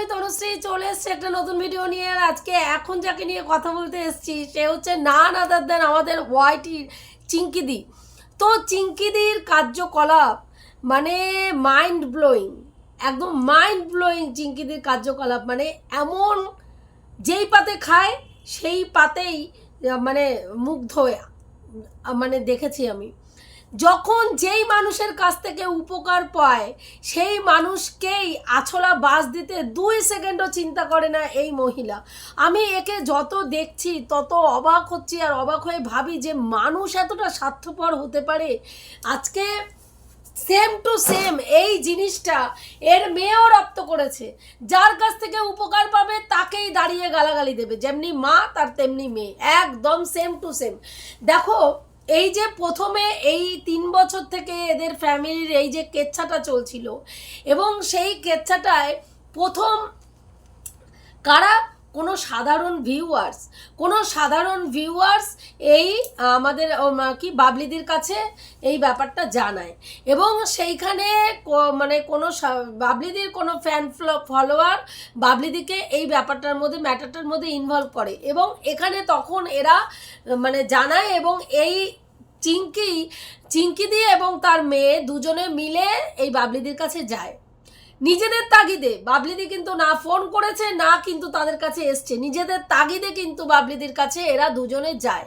আমি তনুশ্রী চলে এসেছি একটা নতুন ভিডিও নিয়ে। আর আজকে এখন যাকে নিয়ে কথা বলতে এসেছি, সে হচ্ছে না আদার দেন আমাদের হোয়াইটির চিঙ্কিদি তো চিঙ্কিদির কার্যকলাপ মানে মাইন্ড ব্লোয়িং একদম মাইন্ড ব্লোয়িং চিঙ্কিদির কার্যকলাপ মানে এমন যেই পাতে খায়, সেই পাতেই মানে মুগ্ধ মানে দেখেছি আমি। যখন যেই মানুষের কাছ থেকে উপকার পায়, সেই মানুষকেই আছলা বাস দিতে দুই সেকেন্ডও চিন্তা করে না এই মহিলা। আমি একে যত দেখছি, তত অবাক হচ্ছি আর অবাক হয়ে ভাবি যে মানুষ এতটা স্বার্থপর হতে পারে। আজকে সেম টু সেম এই জিনিসটা এর মেয়েও রপ্ত করেছে। যার কাছ থেকে উপকার পাবে, তাকেই দাঁড়িয়ে গালাগালি দেবে। যেমনি মা, তার তেমনি মেয়ে। একদম সেম টু সেম দেখো এই যে প্রথমে এই তিন বছর থেকে এদের ফ্যামিলির এই যে কেচ্ছাটা চলছিল এবং সেই কেচ্ছাটায় প্রথম কারা কোনো সাধারণ ভিউয়ার্স কোনো সাধারণ ভিউয়ার্স এই, আমাদের কি, বাবলিদির কাছে এই ব্যাপারটা জানায়। এবং সেইখানে মানে কোনো বাবলিদির কোনো ফ্যান ফলোয়ার বাবলিদিকে এই ব্যাপারটার মধ্যে, ম্যাটারটার মধ্যে ইনভলভ করে। এবং এখানে তখন এরা মানে জানায় এবং এই চিঙ্কি চিঙ্কি দিয়ে এবং তার মেয়ে দুজনে মিলে এই বাবলিদির কাছে যায়। নিজেদের তাগিদে বাবলিদি কিন্তু না ফোন করেছে, না কিন্তু তাদের কাছে এসছে। নিজেদের তাগিদে কিন্তু বাবলিদির কাছে এরা দুজনে যায়।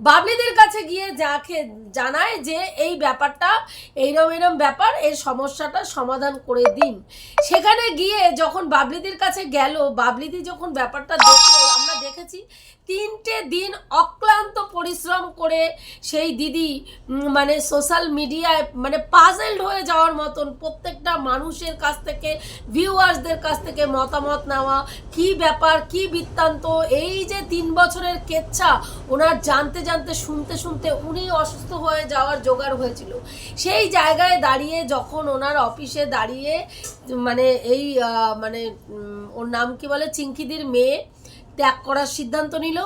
বাবলিদির কাছে গিয়ে যাকে জানায় যে এই ব্যাপারটা এইরম এরম ব্যাপার, এর সমস্যাটা সমাধান করে দিন। সেখানে গিয়ে যখন বাবলিদির কাছে গেল, বাবলিদি যখন ব্যাপারটা দেখল, আমরা দেখেছি তিনটে দিন অক্লান্ত পরিশ্রম করে সেই দিদি মানে সোশ্যাল মিডিয়ায় মানে পাজেলড হয়ে যাওয়ার মতন প্রত্যেকটা মানুষের কাছ থেকে ভিউয়ার্সদের কাছ থেকে মতামত নেওয়া, কি ব্যাপার, কি বৃত্তান্ত, এই যে তিন বছরের কেচ্ছা, ওনার জানতে জানতে, শুনতে শুনতে উনি অসুস্থ হয়ে যাওয়ার জোগাড় হয়েছিল। সেই জায়গায় দাঁড়িয়ে যখন ওনার অফিসে দাঁড়িয়ে মানে এই মানে ওর নাম কি বলে, চিঙ্কিদির মেয়ে ত্যাগ করার সিদ্ধান্ত নিল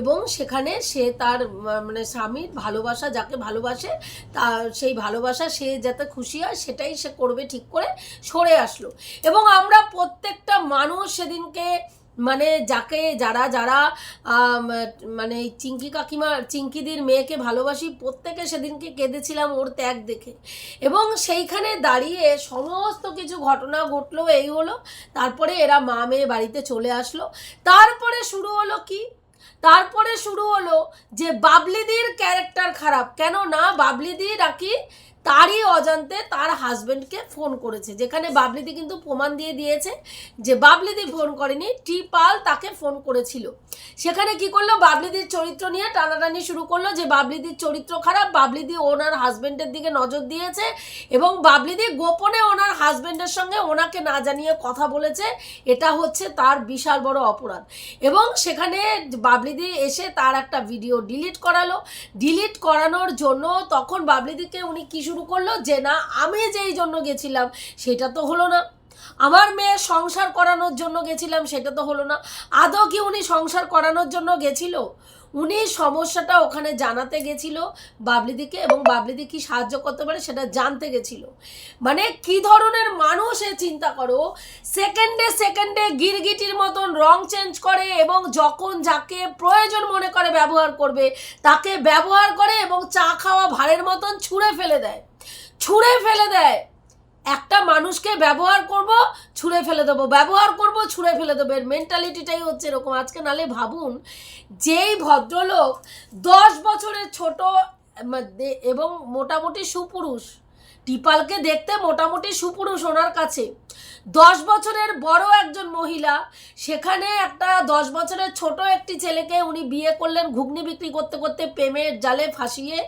এবং সেখানে সে তার মানে স্বামীর ভালোবাসা যাকে ভালোবাসে, তা, সেই ভালোবাসা সে যাতে খুশি হয় সেটাই সে করবে ঠিক করে সরে আসলো। এবং আমরা প্রত্যেকটা মানুষ সেদিনকে মানে যাকে যারা যারা মানে চিঙ্কি কাকিমা চিঙ্কিদির মেয়েকে ভালোবাসি, প্রত্যেকে সেদিনকে কেঁদেছিলাম ওর ত্যাগ দেখে। এবং সেইখানে দাঁড়িয়ে সমস্ত কিছু ঘটনা ঘটলো, এই হলো। তারপরে এরা মা মেয়ে বাড়িতে চলে আসলো। তারপরে শুরু হলো কি? তারপরে শুরু হলো যে বাবলিদির ক্যারেক্টার খারাপ। কেন না বাবলিদি নাকি তারই অজান্তে তার হাজবেন্ডকে ফোন করেছে। যেখানে বাবলিদি কিন্তু প্রমাণ দিয়ে দিয়েছে যে বাবলিদি ফোন করেনি টি পাল তাকে ফোন করেছিল। সেখানে কি করল? বাবলিদির চরিত্র নিয়ে টানাটানি শুরু করল যে বাবলিদির চরিত্র খারাপ, বাবলিদি ওনার হাজবেন্ডের দিকে নজর দিয়েছে এবং বাবলিদি গোপনে ওনার হাজবেন্ডের সঙ্গে ওনাকে না জানিয়ে কথা বলেছে। এটা হচ্ছে তার বিশাল বড় অপরাধ। এবং সেখানে বাবলিদি এসে তার একটা ভিডিও ডিলিট করালো। ডিলিট করানোর জন্য তখন বাবলিদিকে উনি কি শুরু করল যে, না, আমি যেই জন্য গেছিলাম, সেটা তো হলো না। আমার মেয়ে সংসার করানোর জন্য গেছিলাম, সেটা তো হলো না। আদৌ কি উনি সংসার করানোর জন্য গেছিল? উনি সমস্যাটা ওখানে জানাতে গেছিল বাবলিদিকে এবং বাবলিদি কি সাহায্য করতে পারে সেটা জানতে গেছিল। মানে কি ধরনের মানুষ এ চিন্তা করো? সেকেন্ডে সেকেন্ডে গিরগিটির মতন রং চেঞ্জ করে এবং যখন যাকে প্রয়োজন মনে করে ব্যবহার করবে, তাকে ব্যবহার করে এবং চা খাওয়া ভাড়ের মতন ছুঁড়ে ফেলে দেয়। ছুঁড়ে ফেলে দেয়। একটা মানুষকে ব্যবহার করব, ছুঁড়ে ফেলে দেবো। ব্যবহার করব, ছুঁড়ে ফেলে দেবো। এর মেন্টালিটিটাই হচ্ছে এরকম। আজকে নালে ভাবুন, যেই ভদ্রলোক দশ বছরের ছোট দে- এবং মোটামুটি সুপুরুষ টিপালকে দেখতে মোটামুটি সুপুরুষ ওনার কাছে। দশ বছরের বড় একজন মহিলা, সেখানে একটা দশ বছরের ছোট একটি ছেলেকে উনি বিয়ে করলেন, ঘুগনি বিক্রি করতে করতে প্রেমের জালে ফাঁসিয়ে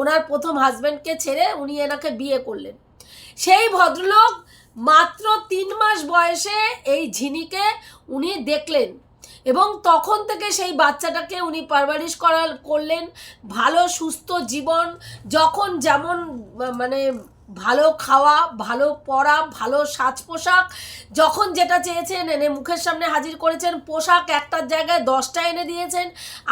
ওনার প্রথম হাজব্যান্ডকে ছেড়ে উনি এনাকে বিয়ে করলেন। সেই ভদ্রলোক মাত্র তিন মাস বয়সে এই ঝিনিকে উনি দেখলেন এবং তখন থেকে সেই বাচ্চাটাকে উনি পারভারিশ করা করলেন। ভালো, সুস্থ জীবন, যখন যেমন মানে ভালো খাওয়া, ভালো পরা ভালো সাজ পোশাক যখন যেটা চেয়েছেন এনে মুখের সামনে হাজির করেছেন, পোশাক একটার জায়গায় দশটা এনে দিয়েছেন।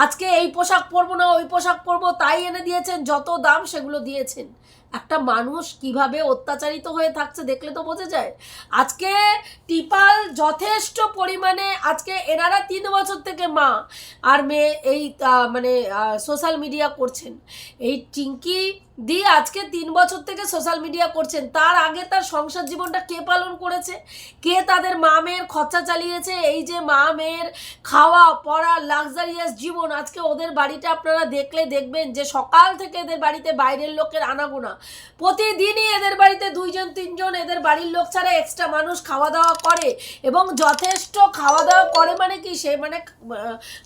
আজকে এই পোশাক পরবো না, ওই পোশাক পরবো, তাই এনে দিয়েছেন, যত দাম সেগুলো দিয়েছেন। একটা মানুষ কীভাবে অত্যাচারিত হয়ে থাকছে দেখলে তো বোঝা যায়। আজকে টিপাল যথেষ্ট পরিমাণে, আজকে এনারা তিন বছর থেকে মা আর মেয়ে এই মানে সোশ্যাল মিডিয়া করছেন। এই টিঙ্কি দি আজকে তিন বছর থেকে সোশ্যাল মিডিয়া করছেন। তার আগে তার সংসার জীবনটা কে পালন করেছে? কে তাদের মা মেয়ের খরচা চালিয়েছে? এই যে মা মেয়ের খাওয়া, পড়া লাক্সারিয়াস জীবন, আজকে ওদের বাড়িটা আপনারা দেখলে দেখবেন যে সকাল থেকে এদের বাড়িতে বাইরের লোকের আনাগোনা। প্রতিদিনই এদের বাড়িতে দুইজন, তিনজন এদের বাড়ির লোক ছাড়া এক্সট্রা মানুষ খাওয়া দাওয়া করে এবং যথেষ্ট খাওয়া দাওয়া করে মানে কি? সে মানে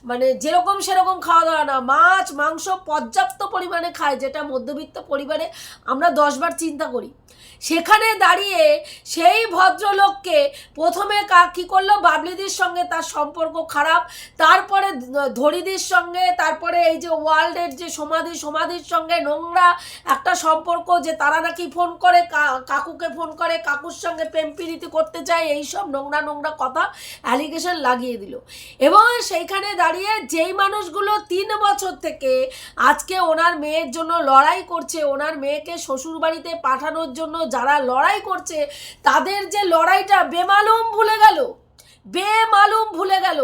মানে যেরকম সেরকম খাওয়া দাওয়া না, মাছ, মাংস পর্যাপ্ত পরিমাণে খায়, যেটা মধ্যবিত্ত পরিবারে আমরা দশবার চিন্তা করি। সেখানে দাঁড়িয়ে সেই ভদ্রলোককে প্রথমে কা, কী করল? বাবলিদির সঙ্গে তার সম্পর্ক খারাপ, তারপরে ধরিদির সঙ্গে, তারপরে এই যে ওয়ার্ল্ডের যে সমাধি, সমাধির সঙ্গে নোংরা একটা সম্পর্ক যে তারা নাকি ফোন করে কাকুকে ফোন করে, কাকুর সঙ্গে প্রেম প্রীতি করতে চায় এইসব নোংরা নোংরা কথা অ্যালিগেশন লাগিয়ে দিল। এবং সেইখানে দাঁড়িয়ে যেই মানুষগুলো তিন বছর থেকে আজকে ওনার মেয়ের জন্য লড়াই করছে, ওনার মেয়েকে শ্বশুরবাড়িতে পাঠানোর জন্য যারা লড়াই করছে, তাদের যে লড়াইটা বেমালুম ভুলে গেল, বেমালুম ভুলে গেল।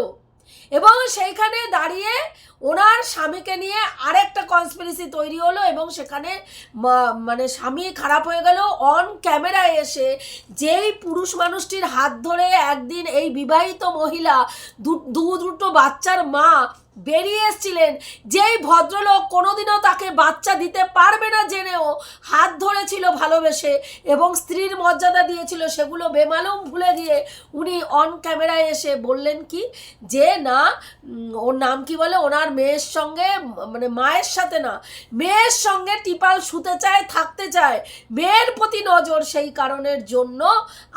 এবং সেইখানে দাঁড়িয়ে ওনার স্বামীকে নিয়ে আরেকটা কনস্পিরেসি তৈরি হলো এবং সেখানে মানে স্বামী খারাপ হয়ে গেল। অন ক্যামেরায় এসে যেই পুরুষ মানুষটির হাত ধরে একদিন এই বিবাহিত মহিলা দু দুটো বাচ্চার মা বেরিয়ে এসছিলেন। যেই ভদ্রলোক কোনোদিনও তাকে বাচ্চা দিতে পারবে না জেনেও হাত ধরেছিল ভালোবেসে এবং স্ত্রীর মর্যাদা দিয়েছিল সেগুলো বেমালুম ভুলে গিয়ে উনি অন ক্যামেরায় এসে বললেন কি? যে না ওর নাম কি বলে? ওনার মেয়ের সঙ্গে মানে মায়ের সাথে না, মেয়ের সঙ্গে টিপাল শুতে চায়, থাকতে চায়। মেয়ের প্রতি নজর সেই কারণের জন্য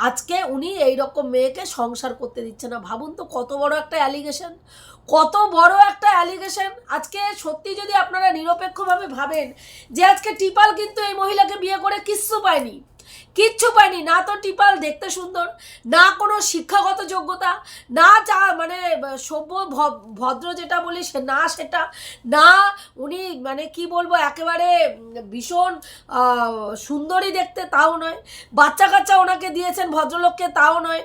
আজকে উনি এই রকম মেয়েকে সংসার করতে দিচ্ছে না। ভাবুন তো কত বড় একটা অ্যালিগেশন কত বড় একটা অ্যালিগেশন আজকে সত্যি যদি আপনারা নিরপেক্ষভাবে ভাবেন যে আজকে টিপাল কিন্তু এই মহিলাকে বিয়ে করে কিচ্ছু পায়নি। কিচ্ছু পায়নি। না তো টিপাল দেখতে সুন্দর, না কোনো শিক্ষাগত যোগ্যতা, না চা মানে সভ্য ভদ্র যেটা বলি সে, না সেটা, না উনি মানে কি বলব, একেবারে ভীষণ সুন্দরী দেখতে তাও নয়। বাচ্চা কাচ্চা ওনাকে দিয়েছেন ভদ্রলোককে তাও নয়।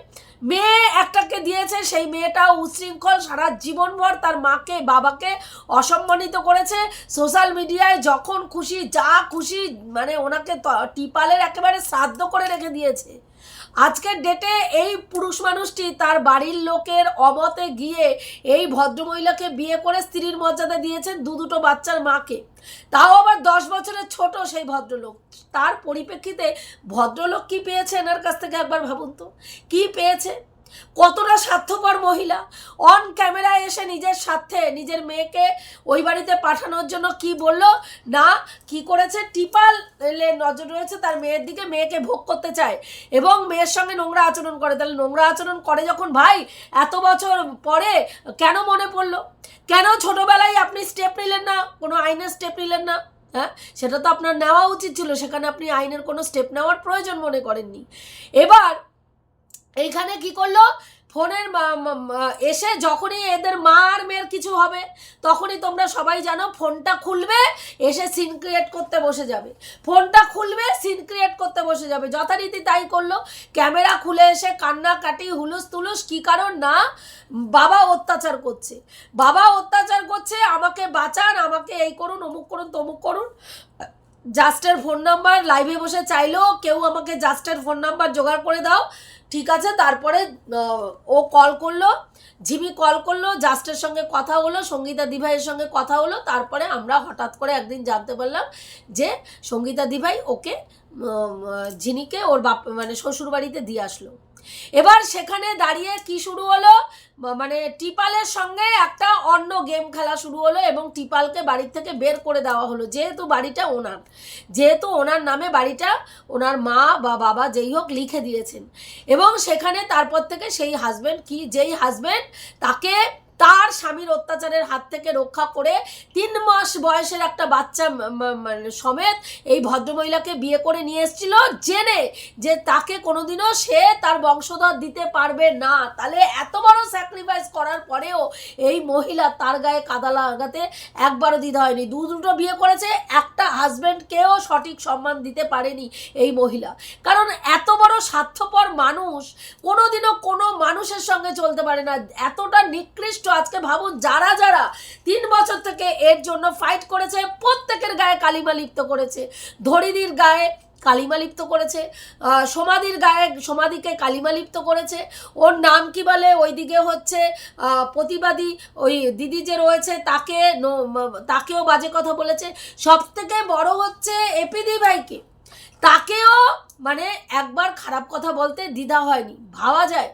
মেয়ে একটাকে দিয়েছে, সেই মেয়েটা উশৃঙ্খল সারা জীবনভর তার মাকে, বাবাকে অসম্মানিত করেছে। সোশ্যাল মিডিয়ায় যখন খুশি, যা খুশি মানে ওনাকে টিপালের একেবারে শ্রাদ্ধ করে রেখে দিয়েছে। আজকের ডেটে এই পুরুষ মানুষটি তার বাড়ির লোকের অমতে গিয়ে এই ভদ্রমহিলাকে বিয়ে করে স্ত্রীর মর্যাদা দিয়েছেন দু দুটো বাচ্চার মাকে। তাও আবার দশ বছরের ছোট সেই ভদ্রলোক। তার পরিপ্রেক্ষিতে ভদ্রলোক কি পেয়েছে? এনার কাছ থেকে একবার ভাবুন তো। কী পেয়েছে? কতটা স্বার্থপর মহিলা? অন ক্যামেরায় এসে নিজের স্বার্থে নিজের মেয়েকে ওই বাড়িতে পাঠানোর জন্য কি বলল? না, কি করেছে? টিপাল নজর রয়েছে তার মেয়ের দিকে, মেয়েকে ভোগ করতে চায় এবং মেয়ের সঙ্গে নোংরা আচরণ করে। তাহলে নোংরা আচরণ করে যখন ভাই, এত বছর পরে কেন মনে পড়ল? কেন ছোটবেলায় আপনি স্টেপ নিলেন না? কোনো আইনের স্টেপ নিলেন না? হ্যাঁ সেটা তো আপনার নেওয়া উচিত ছিল। সেখানে আপনি আইনের কোনো স্টেপ নেওয়ার প্রয়োজন মনে করেননি। এবার এইখানে কি করল? ফোনের এসে যখনই এদের মা আর মেয়ের কিছু হবে, তখনই তোমরা সবাই জানো ফোনটা খুলবে, এসে সিন ক্রিয়েট করতে বসে যাবে। ফোনটা খুলবে, সিন ক্রিয়েট করতে বসে যাবে। যথারীতি তাই করল। ক্যামেরা খুলে এসে কান্নাকাটি, হুলুস তুলুস, কি কারণ? না, বাবা অত্যাচার করছে। বাবা অত্যাচার করছে, আমাকে বাঁচান, আমাকে এই করুন, অমুক করুন, তমুক করুন। জাস্টের ফোন নাম্বার লাইভে বসে চাইলো কেউ আমাকে জাস্টের ফোন নাম্বার জোগাড় করে দাও। ঠিক আছে? তারপরে ও কল করল ঝিমি কল করল জাস্টের সঙ্গে কথা হলো, সঙ্গীতা দিভাইয়ের সঙ্গে কথা হলো, তারপরে আমরা হঠাৎ করে একদিন জানতে পারলাম যে সঙ্গীতা দিভাই ওকে ঝিনিকে ওর বাপ মানে শ্বশুর বাড়িতে দিয়ে আসলো। এবার সেখানে দাঁড়িয়ে কি শুরু হলো? মানে টিপালের সঙ্গে একটা অন্য গেম খেলা শুরু হলো এবং টিপালকে বাড়ির থেকে বের করে দেওয়া হলো, যেহেতু বাড়িটা ওনার। যেহেতু ওনার নামে বাড়িটা ওনার মা বা বাবা যেই হোক লিখে দিয়েছেন। এবং সেখানে তারপর থেকে সেই হাজব্যান্ড কি, যেই হাজব্যান্ড তাকে তার স্বামীর অত্যাচারের হাত থেকে রক্ষা করে তিন মাস বয়সের একটা বাচ্চা মানে সমেত এই ভদ্রমহিলাকে বিয়ে করে নিয়ে এসেছিল জেনে যে তাকে কোনোদিনও সে তার বংশধর দিতে পারবে না। তাহলে এত বড় স্যাক্রিফাইস করার পরেও এই মহিলা তার গায়ে কাদা লাগাতে একবারও দ্বিধা হয়নি। দু দুটো বিয়ে করেছে, একটা হাজব্যান্ডকেও সঠিক সম্মান দিতে পারেনি এই মহিলা। কারণ এত বড় স্বার্থপর মানুষ কোনোদিনও কোনো মানুষের সঙ্গে চলতে পারে না। এতটা নিকৃষ্ট আজকে ভাবুন, যারা যারা তিন বছর থেকে এর জন্য ফাইট করেছে, প্রত্যেকের গায়ে কালিমা লিপ্ত করেছে। ধরিদির গায়ে কালিমা লিপ্ত করেছে সমাধির গায়ে সমাধিকে কালিমা লিপ্ত করেছে। ওর নাম কি বলে? ওইদিকে হচ্ছে প্রতিবাদী ওই দিদি যে রয়েছে, তাকে তাকেও বাজে কথা বলেছে। সব থেকে বড় হচ্ছে এপিদি ভাইকে। তাকেও মানে একবার খারাপ কথা বলতে দ্বিধা হয়নি। ভাবা যায়।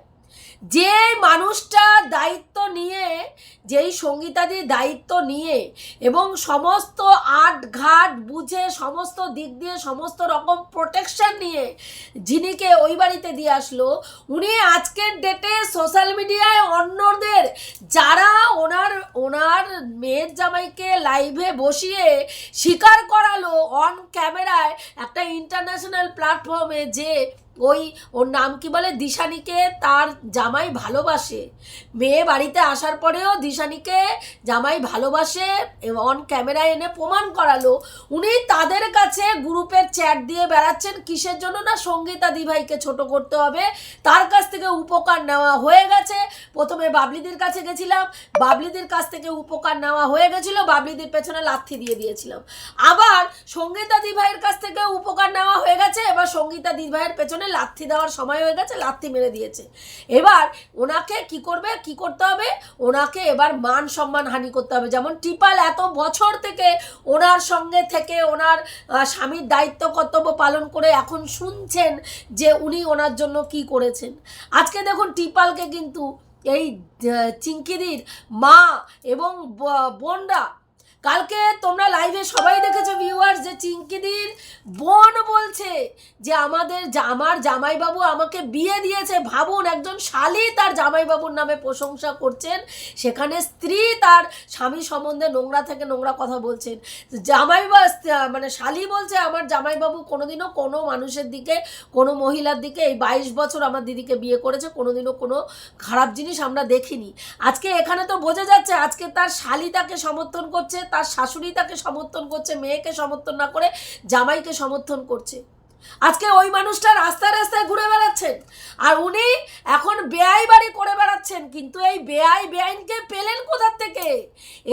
যে মানুষটা দায়িত্ব নিয়ে, যেই সঙ্গীতাদির দায়িত্ব নিয়ে এবং সমস্ত আট ঘাট বুঝে, সমস্ত দিক দিয়ে সমস্ত রকম প্রোটেকশন নিয়ে যিনিকে ওই বাড়িতে দিয়ে আসলো, উনি আজকের ডেটে সোশ্যাল মিডিয়ায় অন্যদের, যারা ওনার ওনার মেয়ের জামাইকে লাইভে বসিয়ে স্বীকার করালো অন ক্যামেরায় একটা ইন্টারন্যাশনাল প্ল্যাটফর্মে যে ওই, ওর নাম কি বলে? দিশানিকে তার জামাই ভালোবাসে। মেয়ে বাড়িতে আসার পরেও দিশানিকে জামাই ভালোবাসে অন ক্যামেরায় এনে প্রমাণ করালো। উনি তাদের কাছে গ্রুপের চ্যাট দিয়ে বেড়াচ্ছেন, কিসের জন্য না সঙ্গীতা দিভাইকে ছোট করতে হবে? তার কাছ থেকে উপকার নেওয়া হয়ে গেছে। প্রথমে বাবলিদির কাছে গেছিলাম, বাবলিদির কাছ থেকে উপকার নেওয়া হয়ে গেছিল, বাবলিদির পেছনে লাথি দিয়ে দিয়েছিলাম। আবার সঙ্গীতা দিভাইয়ের কাছ থেকে উপকার নেওয়া হয়ে গেছে, এবার সঙ্গীতা দিভাইয়ের পেছনে লাথি দেওয়ার সময় হয়ে গেছে, লাথি মেরে দিয়েছে। এবার ওনাকে কি করবে? কি করতে হবে? ওনাকে এবার মান সম্মান হানি করতে হবে। যেমন টিপাল এত বছর থেকে ওনার সঙ্গে থেকে ওনার স্বামীর দায়িত্ব কর্তব্য পালন করে এখন শুনছেন যে উনি ওনার জন্য কি করেছেন। আজকে দেখুন টিপালকে কিন্তু এই চিঙ্কিদির মা এবং বোনরা কালকে তোমরা লাইভে সবাই দেখেছ ভিউয়ার্স যে চিঙ্কিদির বোন বলছে যে আমাদের আমার জামাইবাবু আমাকে বিয়ে দিয়েছে। ভাবুন, একজন শালি তার জামাইবাবুর নামে প্রশংসা করছেন। সেখানে স্ত্রী তার স্বামী সম্বন্ধে নোংরা থেকে নোংরা কথা বলছেন। জামাইবা মানে শালি বলছে, আমার জামাইবাবু কোনোদিনও কোনো মানুষের দিকে, কোনো মহিলার দিকে এই বাইশ বছর আমার দিদিকে বিয়ে করেছে, কোনোদিনও কোনো খারাপ জিনিস আমরা দেখিনি। আজকে এখানে তো বোঝা যাচ্ছে, আজকে তার শালি তাকে সমর্থন করছে তার শাশুড়ি তাকে সমর্থন করছে, মেয়েকে সমর্থন না করে জামাইকে সমর্থন করছে। আজকে ওই মানুষটা রাস্তায় রাস্তায় ঘুরে বেড়াচ্ছেন আর উনি এখন বেআই বাড়ি করে বেড়াচ্ছেন, কিন্তু এই বেআই বেআইনকে পেলেন কোথার থেকে?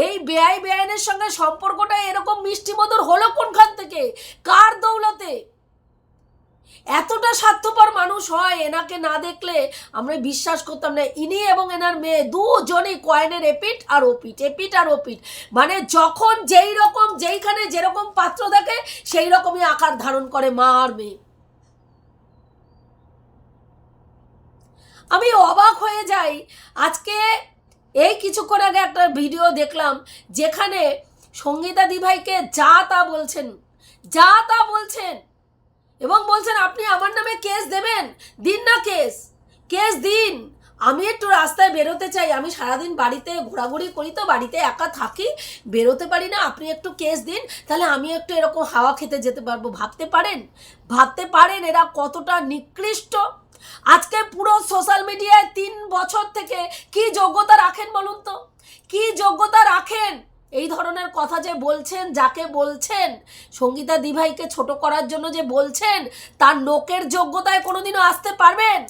এই বেআই বেআইনের সঙ্গে সম্পর্কটা এরকম মিষ্টি মধুর হলো কোনখান থেকে? কার দৌলতে? এতটা স্বার্থপর মানুষ হয়, এনাকে না দেখলে আমরা বিশ্বাস করতাম না। ইনি এবং এনার মেয়ে দুজনই কয়েনের এপিট আর ওপিট এপিট আর ওপিট মানে যখন যেই রকম, যেইখানে যেরকম পাত্র থাকে সেই রকমই আকার ধারণ করে মা আর মেয়ে। আমি অবাক হয়ে যাই। আজকে এই কিছুক্ষণ আগে একটা ভিডিও দেখলাম, যেখানে সঙ্গীতা দিভাইকে যা তা বলছেন, যা তা বলছেন। এবং বলছেন, আপনি আমার নামে কেস দেবেন? দিন না কেস। কেস দিন। আমি একটু রাস্তায় বেরোতে চাই। আমি সারাদিন বাড়িতে ঘোরাঘুরি করি তো, বাড়িতে একা থাকি, বেরোতে পারি না। আপনি একটু কেস দিন, তাহলে আমি একটু এরকম হাওয়া খেতে যেতে পারব। ভাবতে পারেন? ভাবতে পারেন এরা কতটা নিকৃষ্ট? আজকে পুরো সোশ্যাল মিডিয়ায় তিন বছর থেকে কি যোগ্যতা রাখেন বলুন তো? কি যোগ্যতা রাখেন? এই ধরনের কথা যে বলছেন, যাকে বলছেন, সঙ্গীতা দিভাইকে ছোট করার জন্য যে বলছেন, তার নোকের যোগ্যতায় কোনোদিনও আসতে পারবেন?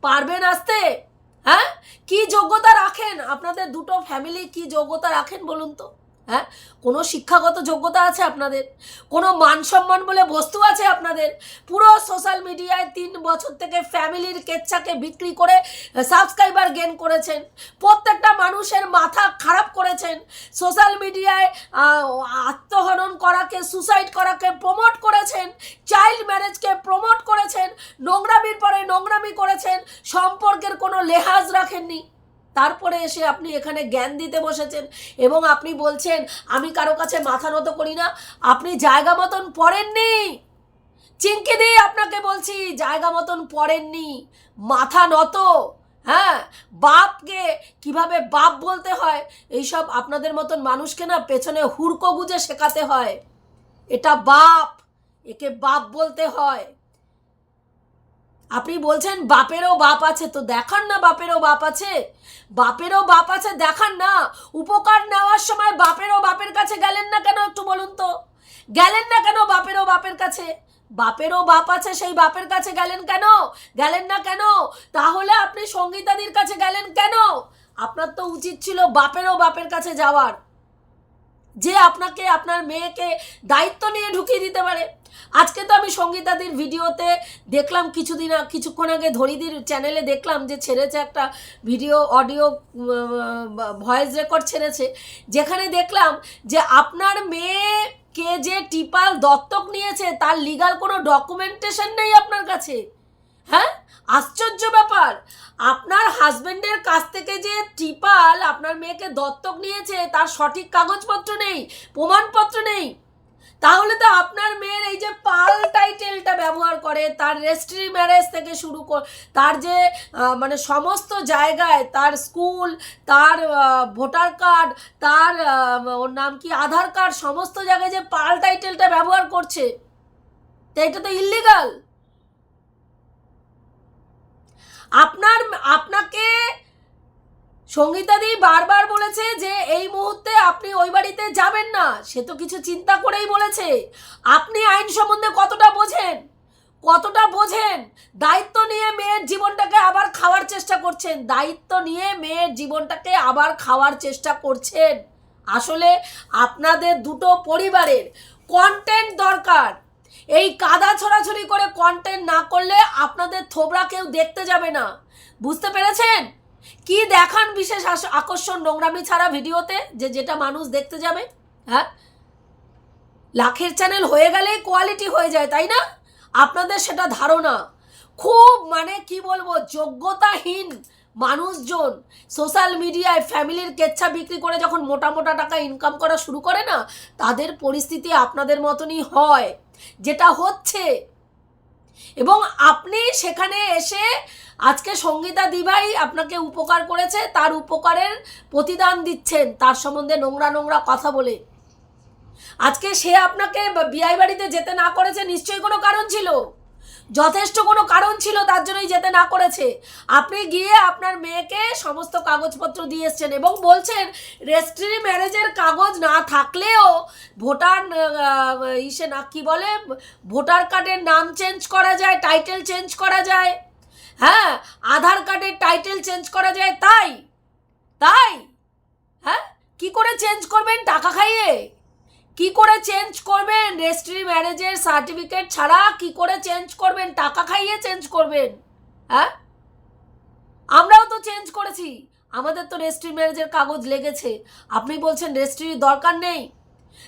পারবেন আসতে? হ্যাঁ? কি যোগ্যতা রাখেন? আপনাদের দুটো ফ্যামিলি কি যোগ্যতা রাখেন বলুন তো। হ্যাঁ? কোনো শিক্ষাগত যোগ্যতা আছে আপনাদের? কোনো মান সম্মান বলে বস্তু আছে আপনাদের? পুরো সোশ্যাল মিডিয়ায় তিন বছর থেকে ফ্যামিলির কেচ্ছাকে বিক্রি করে সাবস্ক্রাইবার গেন করেছেন। প্রত্যেকটা মানুষের মাথা খারাপ করেছেন। সোশ্যাল মিডিয়ায় আহ, আত্মহনন করাকে সুসাইড করাকে প্রমোট করেছেন। চাইল্ড ম্যারেজকে প্রমোট করেছেন। নোংরামির পরে নোংরামি করেছেন। সম্পর্কের কোনো লেহাজ রাখেননি। তারপরে এসে আপনি এখানে জ্ঞান দিতে বসেছেন এবং আপনি বলছেন, আমি কারও কাছে মাথা নত করি না। আপনি জায়গা মতন পড়েননি। চিঙ্কি দিয়ে আপনাকে বলছি, জায়গা মতন পড়েননি। মাথা নত। হ্যাঁ বাপকে কীভাবে বাপ বলতে হয়, এইসব আপনাদের মতন মানুষকে না পেছনে হুড়কো গুজে শেখাতে হয়। এটা বাপ, একে বাপ বলতে হয়। আপনি বলছেন বাপেরও বাপ আছে, তো দেখান না বাপেরও বাপ আছে। বাপেরও বাপ আছে, দেখান না। উপকার নেওয়ার সময় বাপেরও বাপের কাছে গেলেন না কেন একটু বলুন তো? গেলেন না কেন বাপেরও বাপের কাছে? বাপেরও বাপ আছে, সেই বাপের কাছে গেলেন কেন? গেলেন না কেন? তাহলে আপনি সঙ্গীতাদির কাছে গেলেন কেন? আপনার তো উচিত ছিল বাপেরও বাপের কাছে যাওয়ার। যে আপনাকে, আপনার মেয়েকে দায়িত্ব নিয়ে ঢুকিয়ে দিতে পারে। আজকে তো আমি সঙ্গীতাদির ভিডিওতে দেখলাম কিছুদিন কিছুক্ষণ আগে ধরিদির চ্যানেলে দেখলাম যে ছেড়েছে একটা ভিডিও অডিও ভয়েস রেকর্ড ছেড়েছে। যেখানে দেখলাম যে আপনার মেয়েকে যে টিপাল দত্তক নিয়েছে, তার লিগাল কোনো ডকুমেন্টেশন নেই আপনার কাছে। হ্যাঁ? আশ্চর্য ব্যাপার। আপনার হাজবেন্ডের কাছ থেকে যে টিপাল আপনার মেয়েকে দত্তক নিয়েছে, তার সঠিক কাগজপত্র নেই, প্রমাণপত্র নেই। তাহলে তো আপনার মেয়ের এই যে পাল টাইটেলটা ব্যবহার করে, তার রেজিস্ট্রি ম্যারেজ থেকে শুরু কর তার যে মানে সমস্ত জায়গায়, তার স্কুল, তার ভোটার কার্ড, তার ওর নাম কি, আধার কার্ড, সমস্ত জায়গায় যে পাল টাইটেলটা ব্যবহার করছে, তো এটা তো ইল্লিগাল আপনার, আপনাকে সঙ্গীতাদি বারবার বলেছে যে এই মুহূর্তে আপনি ওই বাড়িতে যাবেন না। সে তো কিছু চিন্তা করেই বলেছে। আপনি আইন সম্বন্ধে কতটা বোঝেন? কতটা বোঝেন? দায়িত্ব নিয়ে মেয়ের জীবনটাকে আবার খাওয়ার চেষ্টা করছেন। দায়িত্ব নিয়ে মেয়ের জীবনটাকে আবার খাওয়ার চেষ্টা করছেন। আসলে আপনাদের দুটো পরিবারের কন্টেন্ট দরকার। এই কাদা ছড়াছড়ি করে কন্টেন্ট না করলে আপনাদের থোবরা কেউ দেখতে যাবে না। বুঝতে পেরেছেন? কি দেখান বিশেষ আকর্ষণ নোংরামি ছাড়া ভিডিওতে যে যেটা মানুষ দেখতে যাবে? হ্যাঁ? লাখের চ্যানেল হয়ে গেলেই কোয়ালিটি হয়ে যায়, তাই না? আপনাদের সেটা ধারণা। খুব মানে কি বলব, যোগ্যতাহীন মানুষজন সোশ্যাল মিডিয়ায় ফ্যামিলির কেচ্ছা বিক্রি করে যখন মোটা মোটা টাকা ইনকাম করা শুরু করে না, তাদের পরিস্থিতি আপনাদের মতনই হয়। যেটা হচ্ছে। এবং আপনি সেখানে এসে আজকে সঙ্গীতা দিভাই আপনাকে উপকার করেছে, তার উপকারের প্রতিদান দিচ্ছেন, তার সম্বন্ধে নোংরা নোংরা কথা বলে। আজকে সে আপনাকে বিয়ে বাড়িতে যেতে না করেছে নিশ্চয়ই কোনো কারণ ছিল? যথেষ্ট কোনো কারণ ছিল তার জন্যই যেতে না করেছে। আপনি গিয়ে আপনার মেয়েকে সমস্ত কাগজপত্র দিয়ে এসছেন এবং বলছেন, রেজিস্ট্রি ম্যারেজের কাগজ না থাকলেও ভোটার ইসে না, কি বলে, ভোটার কার্ডের নাম চেঞ্জ করা যায়, টাইটেল চেঞ্জ করা যায়। হ্যাঁ আধার কার্ডের টাইটেল চেঞ্জ করা যায়, তাই? তাই? হ্যাঁ? কি করে চেঞ্জ করবেন টাকা খাইয়ে? কি করে চেঞ্জ করবেন? রেজিস্ট্রি ম্যারেজের সার্টিফিকেট ছাড়া কি করে চেঞ্জ করবেন? টাকা খাইয়ে চেঞ্জ করবেন হ্যাঁ? আমরাও তো চেঞ্জ করেছি। আমাদের তো রেজিস্ট্রি ম্যারেজের কাগজ লেগেছে। আপনি বলছেন রেজিস্ট্রির দরকার নেই।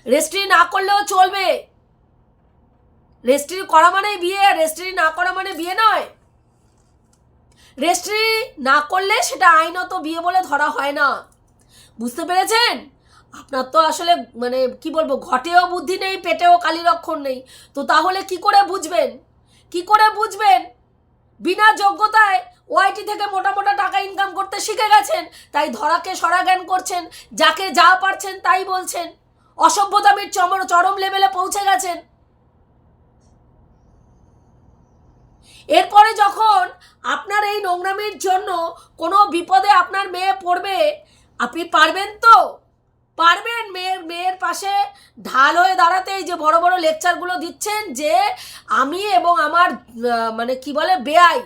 রেজিস্ট্রি না করলেও চলবে। রেজিস্ট্রি করা মানেই বিয়ে রেজিস্ট্রি না করা মানে বিয়ে নয়। রেজিস্ট্রি না করলে সেটা আইনত বিয়ে বলে ধরা হয় না। বুঝতে পেরেছেন? আপনার তো আসলে মানে কি বলব, ঘটেও বুদ্ধি নেই, পেটেও কালির অক্ষর নেই। তো তাহলে কি করে বুঝবেন? কি করে বুঝবেন? বিনা যোগ্যতায় ওআইটি থেকে মোটা মোটা টাকা ইনকাম করতে শিখে গেছেন, তাই ধরাকে সরা জ্ঞান করছেন, যাকে যা পারছেন তাই বলছেন। অসভ্যতামির চমর চরম লেভেলে পৌঁছে গেছেন। এরপরে যখন আপনার এই নোংরামির জন্য কোনো বিপদে আপনার মেয়ে পড়বে, আপনি পারবেন তো? পারবেন? মেয়ের মেয়ের পাশে ঢাল হয়ে দাঁড়াতে এই যে বড় বড় লেকচারগুলো দিচ্ছেন যে আমি এবং আমার মানে কি বলে বেয়াই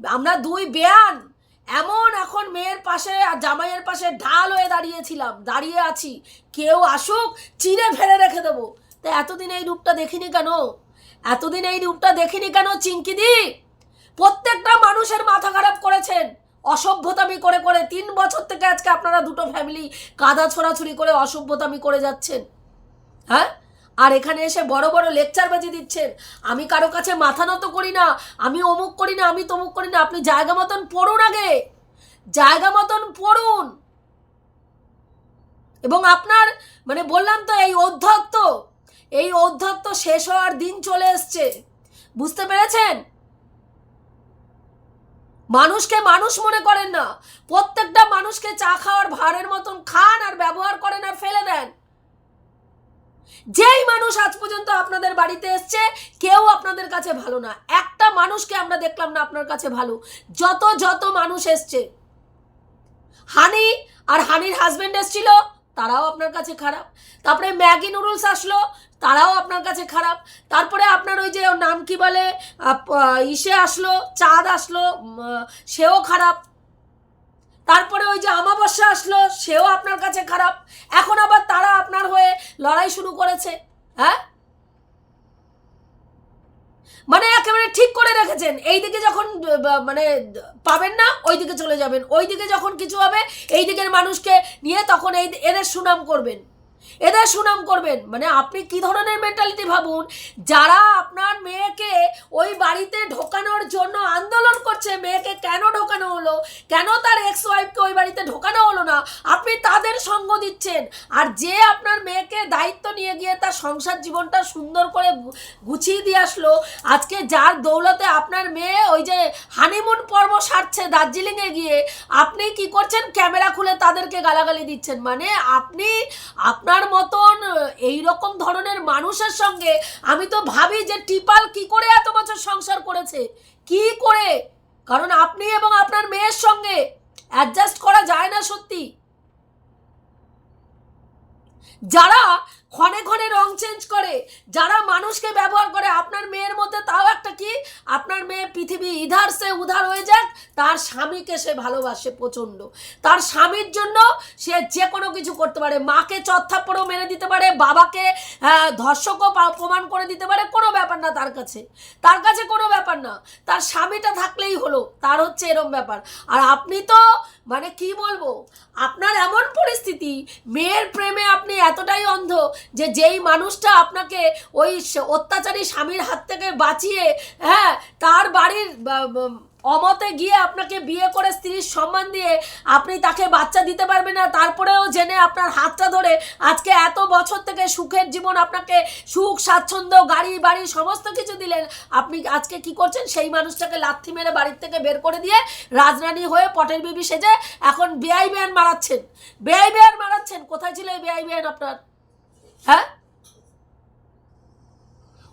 আমরা দুই বেয়ান এমন এখন মেয়ের পাশে আর জামাইয়ের পাশে ঢাল হয়ে দাঁড়িয়েছিলাম, দাঁড়িয়ে আছি। কেউ আসুক চিড়ে ফেলে রেখে দেবো। তা এতদিন এই রূপটা দেখিনি কেন? এতদিন এই রূপটা দেখিনি কেন চিঙ্কিদি প্রত্যেকটা মানুষের মাথা খারাপ করেছেন। অসভ্যতামি করে করে তিন বছর থেকে আজকে আপনারা দুটো ফ্যামিলি কাদা ছোড়াছুড়ি করে অসভ্যতামি করে যাচ্ছেন। হ্যাঁ? আর এখানে এসে বড় বড় লেকচার বাজি দিচ্ছেন। আমি কারও কাছে মাথা নত করি না, আমি অমুক করি না, আমি তমুক করি না, আপনি জায়গা মতন পড়ুন আগে। জায়গা মতন পড়ুন। এবং আপনার মানে বললাম তো, এই অধ্যত্ত এই অধ্যত্ত শেষ হওয়ার দিন চলে এসছে। বুঝতে পেরেছেন? মানুষকে মানুষ মনে করেন না। প্রত্যেকটা মানুষকে চা খাওয়ার ভারের মতন খান আর ব্যবহার করেন আর ফেলে দেন। যেই মানুষ আজ পর্যন্ত আপনাদের বাড়িতে এসছে, কেউ আপনাদের কাছে ভালো না। একটা মানুষকে আমরা দেখলাম না আপনার কাছে ভালো। যত যত মানুষ এসছে। হানি আর হানির হাজবেন্ড এসছিল তারাও আপনার কাছে খারাপ। তারপরে ম্যাগি নুডলস আসলো, তারাও আপনার কাছে খারাপ। তারপরে আপনার ওই যে নাম কি বলে ইসে আসলো, চাঁদ আসলো সেও খারাপ। তারপরে ওই যে আমাবস্যা আসলো, সেও আপনার কাছে খারাপ। এখন আবার তারা আপনার হয়ে লড়াই শুরু করেছে হ্যাঁ মানে একেবারে ঠিক করে রেখেছেন। এই দিকে যখন মানে পাবেন না ওই দিকে চলে যাবেন। ওই দিকে যখন কিছু হবে এই দিকের মানুষকে নিয়ে তখন এই এদের সুনাম করবেন। এদের সুনাম করবেন। মানে আপনি কি ধরনের মেন্টালিটি ভাবুন? যারা আপনার মেয়েকে ওই বাড়িতে ঢোকানোর জন্য আন্দোলন করছে, মেয়েকে কেন ঢোকানো হলো? কেন তার এক্স ওয়াইফকে ওই বাড়িতে ঢোকানো হলো না? আপনি তাদের সঙ্গ দিচ্ছেন। আর যে আপনার মেয়েকে দায়িত্ব নিয়ে গিয়ে তার সংসার জীবনটা সুন্দর করে গুছিয়ে দিয়ে আসলো, আজকে যার দৌলতে আপনার মেয়ে ওই যে হানিমুন পর্ব সারছে দার্জিলিংয়ে গিয়ে, আপনি কি করছেন? ক্যামেরা খুলে তাদেরকে গালাগালি দিচ্ছেন। মানে আপনি, আপনার মতন এই রকম ধরনের মানুষের সঙ্গে আমি তো ভাবি যে টিপাল কি করে এত বছর সংসার করেছে? কি করে? কারণ আপনি এবং আপনার মেয়ের সঙ্গে অ্যাডজাস্ট করা যায় না সত্যি। যারা ক্ষণে ক্ষণে রং চেঞ্জ করে। যারা মানুষকে ব্যবহার করে, আপনার মেয়ের মধ্যে তাও একটা কি? আপনার মেয়ে পৃথিবী ইধার সে উধার হয়ে যাক, তার স্বামীকে সে ভালোবাসে প্রচণ্ড। তার স্বামীর জন্য সে যে কোনো কিছু করতে পারে। মাকে চত্থাপ্পড়ও মেরে দিতে পারে, বাবাকে ধর্ষকও প্রমাণ করে দিতে পারে, কোনো ব্যাপার না তার কাছে। তার কাছে কোনো ব্যাপার না। তার স্বামীটা থাকলেই হলো, তার হচ্ছে এরম ব্যাপার। আর আপনি তো মানে কি বলব, আপনার এমন পরিস্থিতি, মেয়ের প্রেমে আপনি এতটাই অন্ধ যে যেই মানুষটা আপনাকে ওই অত্যাচারী স্বামীর হাত থেকে বাঁচিয়ে হ্যাঁ তার বাড়ির অমতে গিয়ে আপনাকে বিয়ে করে স্ত্রীর সম্মান দিয়ে আপনি তাকে বাচ্চা দিতে পারবেন না, তারপরেও জেনে আপনার হাতটা ধরে আজকে এত বছর থেকে সুখের জীবন আপনাকে সুখ, স্বাচ্ছন্দ্য, গাড়ি, বাড়ি সমস্ত কিছু দিলেন, আপনি আজকে কি করছেন? সেই মানুষটাকে লাথি মেরে বাড়ির থেকে বের করে দিয়ে রাজরানী হয়ে পটের বিবি সেজে এখন বেআই বেআন মারাচ্ছেন। বেআই বেআন মারাচ্ছেন। কোথায় ছিল এই বেআই বেআন আপনার? হ্যাঁ?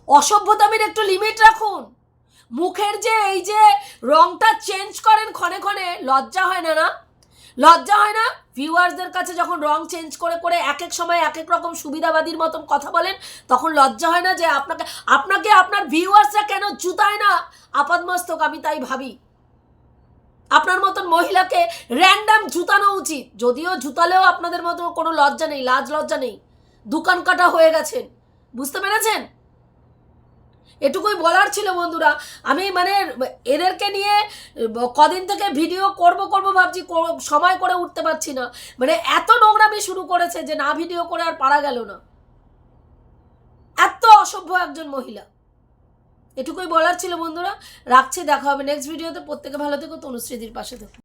অসভ্যতামির একটু লিমিট রাখুন। মুখের যে এই যে রংটা চেঞ্জ করেন ক্ষণে ক্ষণে, লজ্জা হয় না না? লজ্জা হয় না? ভিউয়ার্সদের কাছে যখন রং চেঞ্জ করে করে এক এক সময় এক এক রকম সুবিধাবাদীর মতন কথা বলেন, তখন লজ্জা হয় না যে আপনাকে আপনাকে আপনার ভিউয়ার্সরা কেন জুতায় না? আপাদমস্তক, আমি তাই ভাবি। আপনার মতন মহিলাকে র্যান্ডাম জুতানো উচিত। যদিও জুতালেও আপনাদের মতো কোনো লজ্জা নেই, লাজ লজ্জা নেই। দোকান কাটা হয়ে গেছেন বুঝতে পেরেছেন? এটুকুই বলার ছিল বন্ধুরা। আমি মানে এদেরকে নিয়ে কদিন থেকে ভিডিও করব করব ভাবছি সময় করে উঠতে পারছি না। মানে এত নোংরামি শুরু করেছে যে না ভিডিও করে আর পারা গেল না। এত অসভ্য একজন মহিলা। এটুকুই বলার ছিল বন্ধুরা। রাখছি, দেখা হবে নেক্সট ভিডিওতে প্রত্যেকে ভালো থেকো, তনুশ্রীদির পাশে থেকো।